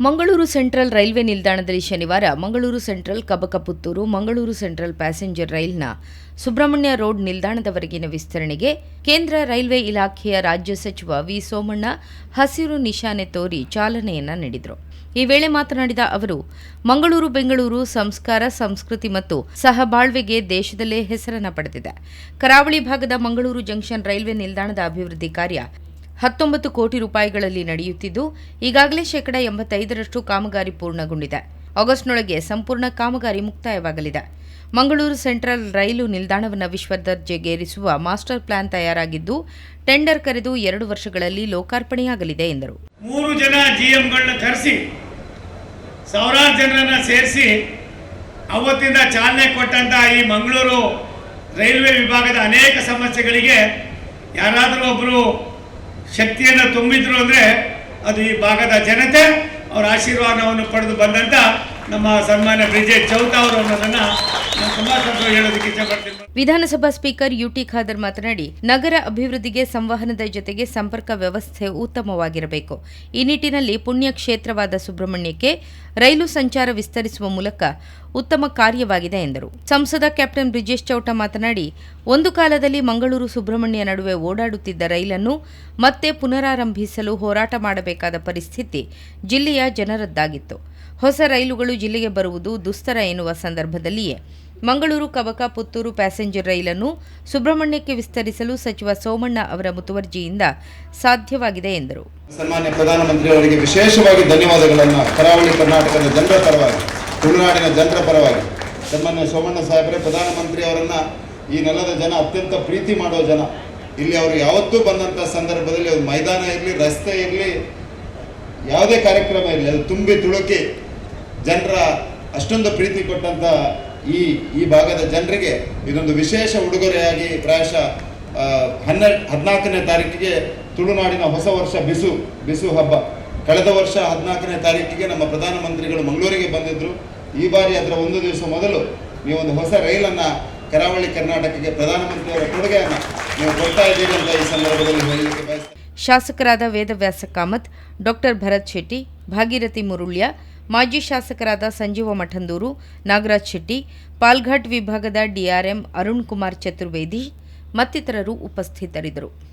Mangaluru central railway ನಿಲ್ದಾಣದಲ್ಲಿ ಶನಿವಾರ Mangaluru central Kabakaputtur, Mangaluru central passenger ರೈಲ್ನ Subrahmanya road ನಿಲ್ದಾಣದವರೆಗಿನ ವಿಸ್ತರಣೆಗೆ ಕೇಂದ್ರ ರೈಲ್ವೆ ಇಲಾಖೆಯ ರಾಜ್ಯ ಸಚಿವ ವಿ ಸೋಮಣ್ಣ ಹಸಿರು ನಿಶಾನೆ ತೋರಿ ಚಾಲನೆಯನ್ನ ನೀಡಿದರು. ಈ ವೇಳೆ ಮಾತನಾಡಿದ ಅವರು, ಮಂಗಳೂರು, ಬೆಂಗಳೂರು ಸಂಸ್ಕಾರ, ಸಂಸ್ಕೃತಿ ಮತ್ತು ಸಹಬಾಳ್ವೆಗೆ ದೇಶದಲ್ಲೇ ಹೆಸರನ್ನ ಪಡೆದಿದೆ. ಕರಾವಳಿ ಭಾಗದ ಮಂಗಳೂರು ಜಂಕ್ಷನ್ ರೈಲ್ವೆ ನಿಲ್ದಾಣದ ಅಭಿವೃದ್ಧಿ ಕಾರ್ಯ ಹತ್ತೊಂಬತ್ತು ಕೋಟಿ ರೂಪಾಯಿಗಳಲ್ಲಿ ನಡೆಯುತ್ತಿದ್ದು, ಈಗಾಗಲೇ ಶೇಕಡಾ ಎಂಬತ್ತೈದರಷ್ಟು ಕಾಮಗಾರಿ ಪೂರ್ಣಗೊಂಡಿದೆ. ಆಗಸ್ಟ್ನೊಳಗೆ ಸಂಪೂರ್ಣ ಕಾಮಗಾರಿ ಮುಕ್ತಾಯವಾಗಲಿದೆ. ಮಂಗಳೂರು ಸೆಂಟ್ರಲ್ ರೈಲು ನಿಲ್ದಾಣವನ್ನು ವಿಶ್ವದರ್ಜೆಗೇರಿಸುವ ಮಾಸ್ಟರ್ ಪ್ಲಾನ್ ತಯಾರಾಗಿದ್ದು, ಟೆಂಡರ್ ಕರೆದು ಎರಡು ವರ್ಷಗಳಲ್ಲಿ ಲೋಕಾರ್ಪಣೆಯಾಗಲಿದೆ ಎಂದರು. ಮೂರು ಜನ ಜಿಎಂಗಳನ್ನ ಕರೆಸಿ ಸಾವಿರಾರು ಜನರನ್ನ ಸೇರಿಸಿ, ಅವತ್ತಿಂದ ಚಾಲನೆ ಕೊಟ್ಟಂತ ಈ ಮಂಗಳೂರು ರೈಲ್ವೆ ವಿಭಾಗದ ಅನೇಕ ಸಮಸ್ಯೆಗಳಿಗೆ ಯಾರಾದರೂ ಒಬ್ಬರು ಶಕ್ತಿಯನ್ನು ತುಂಬಿದ್ರು ಅಂದರೆ ಅದು ಈ ಭಾಗದ ಜನತೆ ಅವರ ಆಶೀರ್ವಾದವನ್ನು ಪಡೆದು ಬಂದಂತ ನಮ್ಮ ಸನ್ಮಾನ್ಯ ಬ್ರಿಜೇಶ್ ಚೌತ ಅವರು ಅನ್ನೋದನ್ನ ವಿಧಾನಸಭಾ ಸ್ಪೀಕರ್ ಯುಟಿ ಖಾದರ್ ಮಾತನಾಡಿ, ನಗರ ಅಭಿವೃದ್ಧಿಗೆ ಸಂವಹನದ ಜೊತೆಗೆ ಸಂಪರ್ಕ ವ್ಯವಸ್ಥೆ ಉತ್ತಮವಾಗಿರಬೇಕು. ಈ ನಿಟ್ಟಿನಲ್ಲಿ ಪುಣ್ಯ ಕ್ಷೇತ್ರವಾದ ಸುಬ್ರಹ್ಮಣ್ಯಕ್ಕೆ ರೈಲು ಸಂಚಾರ ವಿಸ್ತರಿಸುವ ಮೂಲಕ ಉತ್ತಮ ಕಾರ್ಯವಾಗಿದೆ ಎಂದರು. ಸಂಸದ ಕ್ಯಾಪ್ಟನ್ ಬ್ರಿಜೇಶ್ ಚೌಟ ಮಾತನಾಡಿ, ಒಂದು ಕಾಲದಲ್ಲಿ ಮಂಗಳೂರು ಸುಬ್ರಹ್ಮಣ್ಯ ನಡುವೆ ಓಡಾಡುತ್ತಿದ್ದ ರೈಲನ್ನು ಮತ್ತೆ ಪುನರಾರಂಭಿಸಲು ಹೋರಾಟ ಮಾಡಬೇಕಾದ ಪರಿಸ್ಥಿತಿ ಜಿಲ್ಲೆಯ ಜನರದ್ದಾಗಿತ್ತು. ಹೊಸ ರೈಲುಗಳು ಜಿಲ್ಲೆಗೆ ಬರುವುದು ದುಸ್ತರ ಎನ್ನುವ ಸಂದರ್ಭದಲ್ಲಿಯೇ. ಮಂಗಳೂರು, ಕವಕ, ಪುತ್ತೂರು ಪ್ಯಾಸೆಂಜರ್ ರೈಲನ್ನು ಸುಬ್ರಹ್ಮಣ್ಯಕ್ಕೆ ವಿಸ್ತರಿಸಲು ಸಚಿವ ಸೋಮಣ್ಣ ಅವರ ಮುತುವರ್ಜಿಯಿಂದ ಸಾಧ್ಯವಾಗಿದೆ ಎಂದರು. ಸನ್ಮಾನ್ಯ ಪ್ರಧಾನಮಂತ್ರಿ ಅವರಿಗೆ ವಿಶೇಷವಾಗಿ ಧನ್ಯವಾದಗಳನ್ನು ಕರಾವಳಿ ಕರ್ನಾಟಕದ ಜನರ ಪರವಾಗಿ, ತುಳುನಾಡಿನ ಜನರ ಪರವಾಗಿ. ಸನ್ಮಾನ್ಯ ಸೋಮಣ್ಣ ಸಾಹೇಬರೇ ಪ್ರಧಾನಮಂತ್ರಿ ಅವರನ್ನ ಈ ನೆಲದ ಜನ ಅತ್ಯಂತ ಪ್ರೀತಿ ಮಾಡೋ ಜನ. ಇಲ್ಲಿ ಅವರು ಯಾವತ್ತೂ ಬಂದಂಥ ಸಂದರ್ಭದಲ್ಲಿ ಅದು ಮೈದಾನ ಇರಲಿ, ರಸ್ತೆ ಇರಲಿ, ಯಾವುದೇ ಕಾರ್ಯಕ್ರಮ ಇರಲಿ, ಅದು ತುಂಬಿ ತುಳುಕಿ ಜನರ ಅಷ್ಟೊಂದು ಪ್ರೀತಿ ಕೊಟ್ಟಂತ ಈ ಈ ಭಾಗದ ಜನರಿಗೆ ಇದೊಂದು ವಿಶೇಷ ಉಡುಗೊರೆಯಾಗಿ ಪ್ರಾಯಶಃ ಹನ್ನೆರಡು ಹದಿನಾಲ್ಕನೇ ತಾರೀಕಿಗೆ ತುಳುನಾಡಿನ ಹೊಸ ವರ್ಷ ಬಿಸು ಬಿಸು ಹಬ್ಬ. ಕಳೆದ ವರ್ಷ ಹದಿನಾಲ್ಕನೇ ತಾರೀಕಿಗೆ ನಮ್ಮ ಪ್ರಧಾನಮಂತ್ರಿಗಳು ಮಂಗಳೂರಿಗೆ ಬಂದಿದ್ದರು ಈ ಬಾರಿ ಅದರ ಒಂದು ದಿವಸ ಮೊದಲು ನೀವೊಂದು ಹೊಸ ರೈಲನ್ನು ಕರಾವಳಿ ಕರ್ನಾಟಕಕ್ಕೆ ಪ್ರಧಾನಮಂತ್ರಿಯವರ ಕೊಡುಗೆಯನ್ನು ನೀವು ಕೊಡ್ತಾ ಇದ್ದೀರಿ ಅಂತ ಈ ಸಂದರ್ಭದಲ್ಲಿ ಹೇಳಲಿಕ್ಕೆ ಬಯಸ್ತೇನೆ. ಶಾಸಕರಾದ ವೇದವ್ಯಾಸ ಕಾಮತ್, ಡಾಕ್ಟರ್ ಭರತ್ ಶೆಟ್ಟಿ, ಭಾಗೀರಥಿ ಮುರುಳ್ಯ, ಮಾಜಿ ಶಾಸಕರಾದ ಸಂಜೀವ ಮಠಂದೂರು, ನಾಗರಾಜ್ ಶೆಟ್ಟಿ, ಪಾಲ್ಘಾಟ್ ವಿಭಾಗದ ಡಿಆರ್ಎಂ ಅರುಣ್ ಕುಮಾರ್ ಚತುರ್ವೇದಿ ಮತ್ತಿತರರು ಉಪಸ್ಥಿತರಿದ್ದರು.